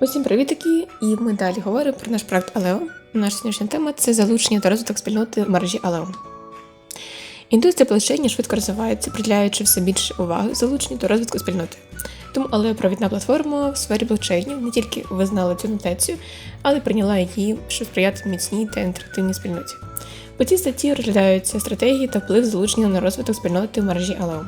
Усім привітки! І ми далі говоримо про наш проект Алео. Наша сьогоднішня тема це залучення та розвиток спільноти мережі Алео. Індустрія блокчейнів швидко розвивається, приділяючи все більше уваги залученню та розвитку спільноти. Тому Алео провідна платформа в сфері блокчейнів не тільки визнала цю нотацію, але й прийняла її, щоб сприяти міцній та інтерактивній спільноті. У цій статті розглядаються стратегії та вплив залучення на розвиток спільноти в мережі Алео.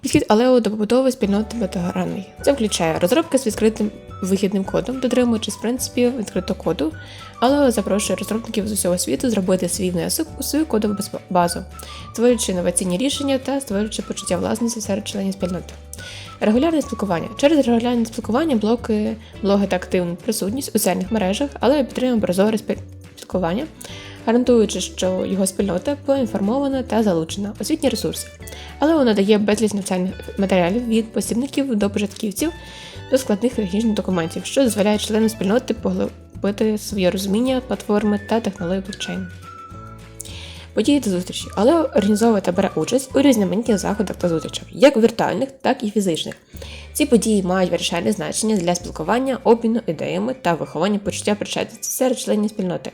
Підхід Алео до побудови спільноти багатогранний. Це включає розробки з відкритим вихідним кодом, дотримуючись принципів відкритого коду. Алео запрошує розробників з усього світу зробити свій внесок у свою кодову базу, створюючи інноваційні рішення та створюючи почуття власності серед членів спільноти. Регулярне спілкування. Через регулярне спілкування блоки, блоги та активну присутність у соціальних мережах, але підтримує прозоре спілкування, гарантуючи, що його спільнота поінформована та залучена. Освітні ресурси. Але вона дає безліч навчальних матеріалів від посібників до початківців до складних технічних документів, що дозволяє членам спільноти поглибити своє розуміння платформи та технологій блокчейну. Події та зустрічі, але організовує та бере участь у різноманітних заходах та зустрічах, як віртуальних, так і фізичних. Ці події мають вирішальне значення для спілкування, обміну ідеями та виховання почуття причетності серед членів спільноти.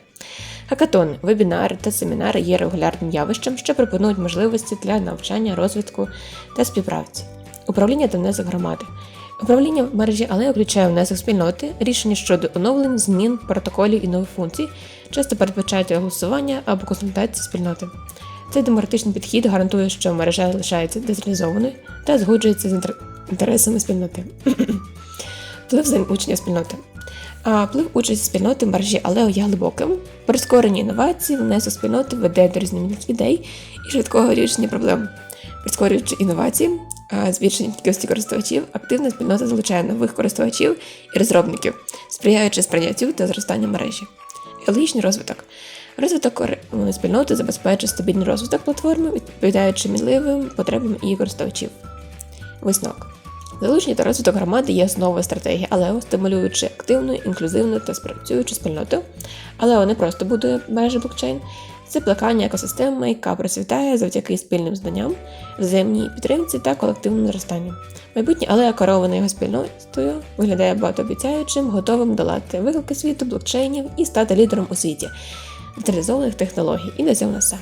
Хакатони, вебінари та семінари є регулярним явищем, що пропонують можливості для навчання, розвитку та співпраці. Управління та внесок громади. Управління мережі але включає внесок спільноти, рішення щодо оновлень, змін, протоколів і нових функцій, часто передбачають голосування або консультації спільноти. Цей демократичний підхід гарантує, що мережа залишається децентралізованою та згоджується з інтересами спільноти. Вплив взаємоучення спільноти. А вплив участі спільноти в мережі Алео є глибоким. Прискорення інновацій, внесок спільноти веде до різноманітних ідей і швидкого рішення проблем. Прискорюючи інновації, а, збільшення кількості користувачів, активна спільнота залучає нових користувачів і розробників, сприяючи сприйняттю та зростанню мережі. Екологічний розвиток. Розвиток е, спільноти забезпечує стабільний розвиток платформи, відповідаючи мінливим потребам її користувачів. Висновок. Залучення та розвиток громади є основою стратегії Алео, стимулюючи активну, інклюзивну та спрацюючу спільноту. Алео не просто будує мережі блокчейн, це плекання екосистеми, яка процвітає завдяки спільним знанням, взаємній підтримці та колективному зростанню. Майбутнє алея кероване його спільнотою виглядає багатообіцяючим, готовим долати виклики світу блокчейнів і стати лідером у світі деталізованих технологій. І на цьому все.